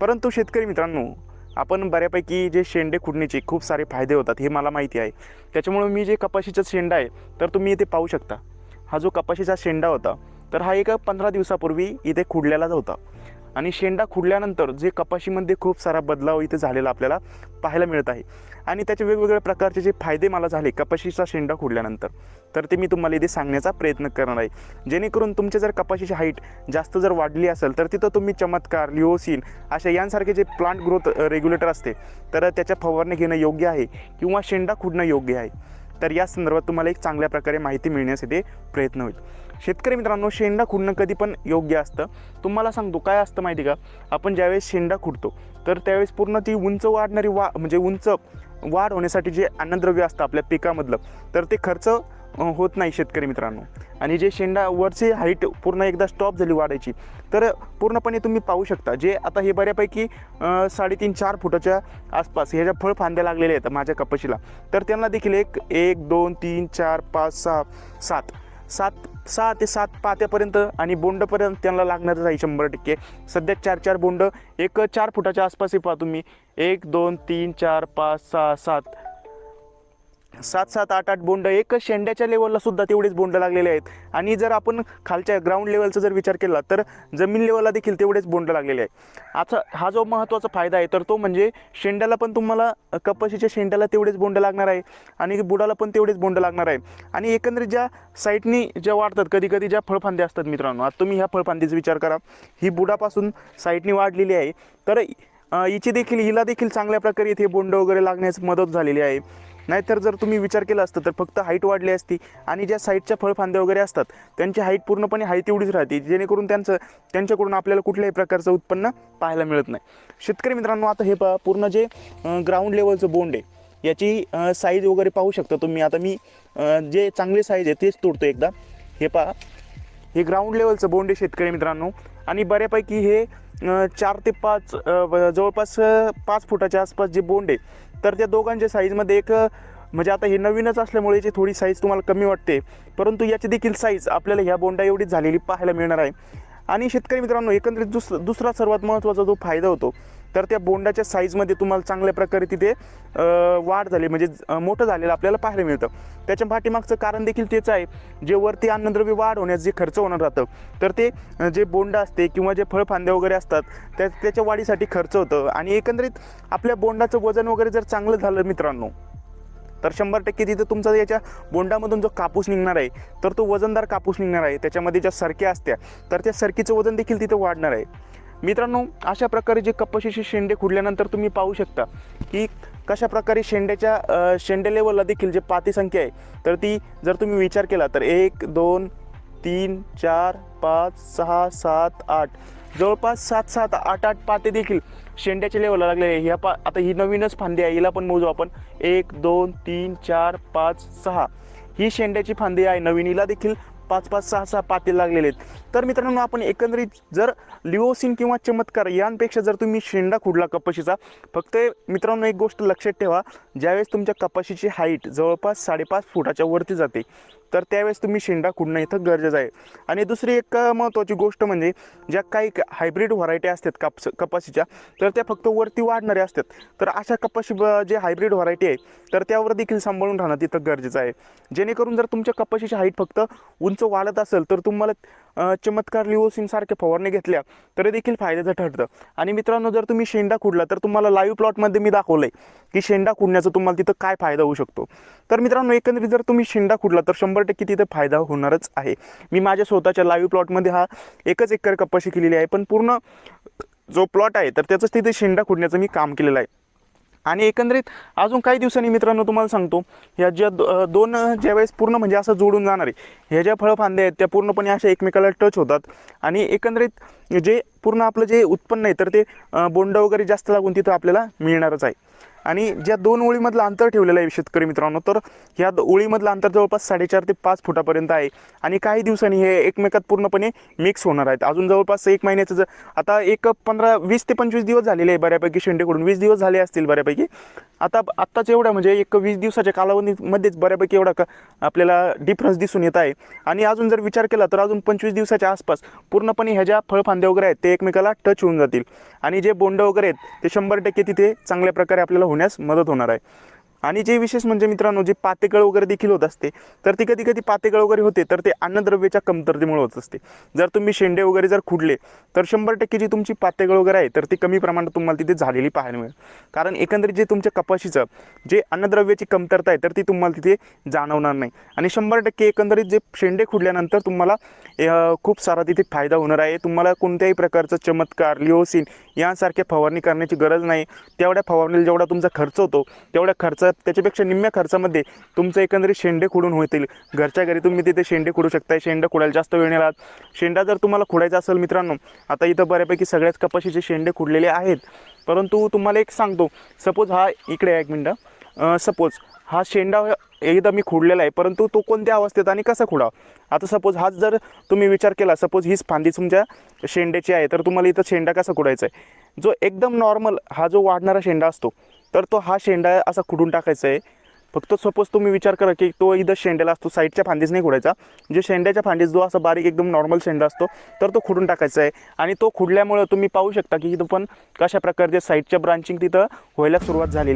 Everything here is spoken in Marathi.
परंतु शेतकरी मित्रांनो आपण बऱ्यापैकी जे शेंडे खुडणीचे खूप सारे फायदे होतात हे मला माहिती आहे. त्याच्यामुळे मी जे कपाशीचा शेंडा आहे तर तुम्ही इथे पाहू शकता. हा जो कपाशीचा शेंडा होता तर हा एक पंधरा दिवसापूर्वी इथे खुडलेला होता. आणि शेंडा खुडल्यानंतर जे कपाशीमध्ये खूप सारा बदलाव इथे झालेला आपल्याला पाहायला मिळत आहे. आणि त्याचे वेगवेगळ्या प्रकारचे जे फायदे मला झाले कपाशीचा शेंडा खुडल्यानंतर तर ते मी तुम्हाला इथे सांगण्याचा प्रयत्न करणार आहे. जेणेकरून तुमचे जर कपाशीची हाईट जास्त जर वाढली असेल तर तिथं तुम्ही चमत्कार लिओसिन अशा यांसारखे जे प्लांट ग्रोथ रेग्युलेटर असते तर त्याच्या फवारणी घेणं योग्य आहे किंवा शेंडा खुडणं योग्य आहे. तर या संदर्भात तुम्हाला एक चांगल्या प्रकारे माहिती मिळण्यासाठी प्रयत्न होईल. शेतकरी मित्रांनो शेंडा खुडणं कधी पण योग्य असतं. तुम्हाला सांगतो काय असतं माहिती का? आपण ज्यावेळेस शेंडा खुडतो तर त्यावेळेस पूर्ण ती उंच वाढणारी वा म्हणजे उंच वाढ होण्यासाठी जे अन्नद्रव्य असतं आपल्या पिकामधलं तर ते खर्च होत नाही शेतकरी मित्रांनो. आणि जे शेंडा वरची हाईट पूर्ण एकदा स्टॉप झाली वाढायची तर पूर्णपणे तुम्ही पाहू शकता. जे आता हे बऱ्यापैकी साडेतीन चार फुटाच्या आसपास ह्या ज्या फळ फांद्या लागलेल्या आहेत माझ्या कपाशीला तर त्यांना देखील एक एक दोन तीन चार पाच सहा सात सात सहा ते सात पात्यापर्यंत आणि बोंडपर्यंत त्यांना लागणारच आहे शंभर टक्के. सध्या चार चार बोंड एक चार फुटाच्या आसपास हे पहा तुम्ही. एक दोन तीन चार पाच सहा सात सात सात आठ आठ बोंड एक शेंड्याच्या लेवलला सुद्धा तेवढेच बोंड लागलेले आहेत. आणि जर आपण खालच्या ग्राउंड लेवलचा जर विचार केला तर जमीन लेवलला देखील तेवढेच बोंड लागलेले आहे आता हा जो महत्त्वाचा फायदा आहे तर तो म्हणजे शेंड्याला पण तुम्हाला कपाशीच्या शेंड्याला तेवढेच बोंड लागणार आहे आणि बुडाला पण तेवढेच बोंड लागणार आहे. आणि एकंदरीत ज्या साईटनी ज्या वाढतात कधी कधी ज्या फळफांद्या असतात मित्रांनो आता तुम्ही ह्या फळफांदीचा विचार करा. ही बुडापासून साईटनी वाढलेली आहे. तर हिची देखील हिला देखील चांगल्या प्रकारे इथे बोंड वगैरे लागण्यास मदत झालेली आहे. नाहीतर जर तुम्ही विचार केला असतं तर फक्त हाईट वाढली असती आणि ज्या साईडच्या फळफांद्या वगैरे असतात त्यांची हाईट पूर्णपणे हाईट एवढीच राहते जेणेकरून त्यांचं त्यांच्याकडून आपल्याला कुठल्याही प्रकारचं उत्पन्न पाहायला मिळत नाही. शेतकरी मित्रांनो आता हे पहा पूर्ण जे ग्राउंड लेवलचं बोंड आहे याची साईज वगैरे पाहू शकता तुम्ही. आता मी जे चांगले साईज आहे तेच तोडतो एकदा. हे पहा हे ग्राउंड लेवलचं बोंड आहे शेतकरी मित्रांनो. आणि बऱ्यापैकी हे चार ते पाच जवळपास पाच फुटाच्या आसपास जे बोंड आहे तर त्या दोघांच्या साईजमध्ये एक म्हणजे आता हे नवीनच असल्यामुळे याची थोडी साईज तुम्हाला कमी वाटते. परंतु याची देखील साईज आपल्याला ह्या बोंडा एवढीच झालेली पाहायला मिळणार आहे. आणि शेतकरी मित्रांनो एकंदरीत दुस दुसरा सर्वात महत्त्वाचा जो फायदा होतो तर त्या बोंडाच्या साईजमध्ये तुम्हाला चांगल्या प्रकारे तिथे वाढ झाली. म्हणजे मोठं झालेलं आपल्याला पाहायला मिळतं. त्याच्या पाठीमागचं कारण देखील तेच आहे. जे वरती अन्नद्रव्य वाढ होण्यास जे खर्च होणार राहतं तर ते जे बोंड असते किंवा जे फळफांद्या वगैरे असतात त्या त्याच्या वाढीसाठी खर्च होतं. आणि एकंदरीत आपल्या बोंडाचं वजन वगैरे जर चांगलं झालं मित्रांनो तर शंभर टक्के तिथं तुमचा याच्या बोंडामधून जो कापूस निघणार आहे तर तो वजनदार कापूस निघणार आहे. त्याच्यामध्ये ज्या सरक्या असत्या तर त्या सरकीचं वजन देखील तिथे वाढणार आहे. मित्रांनो अशा प्रकारे जे कपाशीचे शेंडे खुडल्यानंतर तुम्ही पाहू शकता की कशा प्रकारे शेंड्याच्या शेंडे लेवलला देखील जे पाती संख्या आहे तर ती जर तुम्ही विचार केला तर एक दोन तीन चार पाच सहा सात आठ जवळपास सात सात आठ आठ पाते देखील शेंड्याच्या लेवलला लागलेले आहे. ह्या पा आता ही नवीनच फांदी आहे हिला पण मोजू आपण. एक दोन तीन चार पाच सहा ही शेंड्याची फांदी आहे नवीन. हिला देखील पाच पाच सहा सहा पाते लागलेले आहेत. तर मित्रांनो आपण एकंदरीत जर लिओसिन किंवा चमत्कार यांपेक्षा जर तुम्ही शेंडा खुडला कपाशीचा फक्त मित्रांनो एक गोष्ट लक्षात ठेवा. ज्यावेळेस तुमच्या कपाशीची हाईट जवळपास साडेपाच फुटाच्या वरती जाते तर त्यावेळेस तुम्ही शेंडा खुडणं इथं गरजेचं आहे. आणि दुसरी एक महत्त्वाची गोष्ट म्हणजे ज्या काही हायब्रिड व्हरायटी असतात कापस कपाशीच्या तर त्या फक्त वरती वाढणाऱ्या असतात. तर अशा कपाशी जे हायब्रिड व्हरायटी आहे तर त्यावर देखील सांभाळून राहणं तिथं गरजेचं आहे. जेणेकरून जर तुमच्या कपाशीची हाईट फक्त उंच वाढत असेल तर तुम्हाला चमत्कार लिओसिनसारख्या फवारणी घेतल्या तरी देखील फायद्याचं ठरतं. आणि मित्रांनो जर तुम्ही शेंडा खुडला तर तुम्हाला लाईव्ह प्लॉटमध्ये मी दाखवलं आहे की शेंडा खुडण्याचा तुम्हाला तिथं काय फायदा होऊ शकतो. तर मित्रांनो एकंदरीत जर तुम्ही शेंडा खुडला तर शंभर टक्के तिथे फायदा होणारच आहे. मी माझ्या स्वतःच्या लाईव्ह प्लॉटमध्ये हा एकच एकर कपाशी केलेली आहे पण पूर्ण जो प्लॉट आहे तर त्याचंच तिथे शेंडा खुडण्याचं मी काम केलेलं आहे. आणि एकंदरीत अजून काही दिवसांनी मित्रांनो तुम्हाला सांगतो ह्या ज्या दोन ज्या ज्यावेळेस पूर्ण म्हणजे असं जोडून जाणार आहे ह्या ज्या फळफांद्या आहेत त्या पूर्णपणे अशा एकमेकाला टच होतात. आणि एकंदरीत जे पूर्ण आपलं जे उत्पन्न आहे तर ते बोंड वगैरे जास्त लागून तिथं आपल्याला मिळणारच आहे. आणि ज्या दोन ओळीमधलं अंतर ठेवलेलं आहे शेतकरी मित्रांनो तर ह्या ओळीमधलं अंतर जवळपास साडेचार ते पाच फुटापर्यंत आहे. आणि काही दिवसांनी हे एकमेकात पूर्णपणे मिक्स होणार आहेत. अजून जवळपास एक महिन्याचं जर आता एक पंधरा वीस ते पंचवीस दिवस झालेले आहे बऱ्यापैकी शेंडेकडून. वीस दिवस झाले असतील बऱ्यापैकी. आता आत्ताच एवढं म्हणजे एक वीस दिवसाच्या कालावधीमध्येच बऱ्यापैकी एवढा का आपल्याला डिफरन्स दिसून येत आहे. आणि अजून जर विचार केला तर अजून पंचवीस दिवसाच्या आसपास पूर्णपणे ह्या ज्या फळफांद्या वगैरे आहेत ते एकमेकाला टच होऊन जातील. आणि जे बोंड वगैरे आहेत ते शंभर टक्के तिथे चांगल्या प्रकारे आपल्याला होण्यास मदत होणार आहे. आणि जे विशेष म्हणजे मित्रांनो जे पातेकळ वगैरे देखील होत असते तर ती कधी कधी पातेकळ वगैरे होते तर ते अन्नद्रव्याच्या कमतरतेमुळे होत असते. जर तुम्ही शेंडे वगैरे जर खुडले तर शंभर टक्के जी तुमची पातेकळ वगैरे आहे तर ती कमी प्रमाणात तुम्हाला तिथे झालेली पाहायला मिळेल. कारण एकंदरीत जे तुमच्या कपाशीचं जे अन्नद्रव्याची कमतरता आहे तर ती तुम्हाला तिथे जाणवणार नाही. आणि शंभर टक्के एकंदरीत जे शेंडे खुडल्यानंतर तुम्हाला खूप सारा तिथे फायदा होणार आहे. तुम्हाला कोणत्याही प्रकारचं चमत्कार लिओसिन यांसारख्या फवारणी करण्याची गरज नाही. तेवढ्या फवारणीला जेवढा तुमचा खर्च होतो तेवढ्या खर्चात त्याच्यापेक्षा निम्म्या खर्चामध्ये तुमचं एकंदरीत शेंडे खुडून होतील. घरच्या घरी तुम्ही तिथे शेंडे खुडू शकताय शेंडे खुडायला जास्त वेळ नाही लागत. शेंडा जर तुम्हाला खुडायचा असेल मित्रांनो आता इथं बऱ्यापैकी सगळ्याच कपाशीचे शेंडे खुडलेले आहेत. परंतु तुम्हाला एक सांगतो सपोज हा इकडे एक मिनटं. सपोज हा शेंडा एकदा मी खुडलेला आहे परंतु तो कोणत्या अवस्थेत आणि कसा खुडावा? आता सपोज हाच जर तुम्ही विचार केला सपोज हीच फांदी तुमच्या शेंड्याची आहे तर तुम्हाला इथं शेंडा कसा खुडायचा आहे? जो एकदम नॉर्मल हा जो वाढणारा शेंडा असतो तर तो हा शेंडा असा खुडून टाकायचा आहे. फक्त सपोज तुम्ही विचार करा की तो इथं शेंड्याला असतो साईडच्या फांदीस नाही खुडायचा. जे शेंड्याच्या फांदीस जो असा बारीक एकदम नॉर्मल शेंडा असतो तर तो खुडून टाकायचा आहे. आणि तो खुडल्यामुळं तुम्ही पाहू शकता की इथं पण कशा प्रकारचे साईडच्या ब्रांचिंग तिथं व्हायला सुरुवात झालेली आहे.